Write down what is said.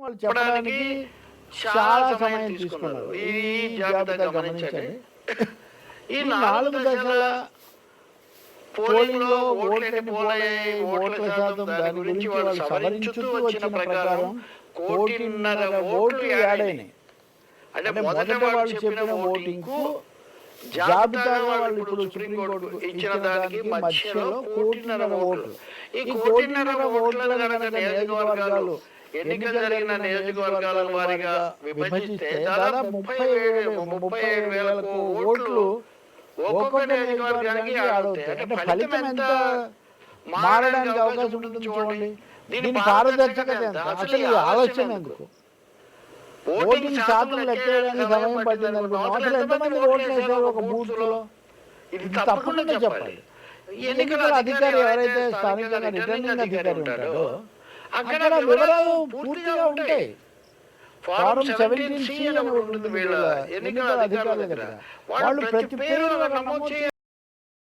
వాళ్ళు చెప్పడానికి చాలా సమయం తీసుకున్నారు. ఈ జాబితా గమనించండి. ఈ నాలుగు దశల పోలింగ్లో ఓట్లని పోలయ్యాయి ఓట్ల శాతం దాని గురించి వాళ్ళు సవరించుతూ వచ్చిన ప్రకారం కోటిన్నర ఓట్లు యాడైనాయి అంటే మొదట వాళ్ళు చెప్పిన ఓటింగ్కు జాబితాగా వాళ్ళు ఇప్పుడు సుప్రీంకోర్టు ఇచ్చిన దానికి మధ్యలో కోటిన్నర ఓట్లు. ఈ కోటిన్నర ఓట్లను కనుక నియోజకవర్గాలు ఎన్నిక జరిగిన నియోజకవర్గాల వారిగా విభజిస్తే దాదాపు ముప్పై ఏడు ముప్పై ఏడు వేలకు ఓట్లు ఒక్కొక్క నియోజకవర్గానికి అంటే ఫలితం ఎంత? మారడానికి అవకాశం ఉంటుంది చూడండి. దీని పారదర్శకత ఎంత? అసలు ఆలోచన ఎందుకు? ఓటింగ్ శాతం లెక్కేయడానికి సమయం పట్టింది అనుకున్నాం అసలు ఎంతమంది ఓట్లు ఒక బూత్లో ఇది ఇది తప్పకుండా చెప్పాలి. ఎన్నికల అధికారి ఎవరైతే స్థానికంగా రిటర్నింగ్ అధికారి ఉంటాడో అక్కడ వివరాలు పూర్తిగా ఉంటాయి. ఫారం సెవెంటీన్ సి అని ఉంటుంది వీళ్ళ ఎన్నికల అధికారుల దగ్గర. వాళ్ళు ప్రతి పేరు నమోదు చేయాలి.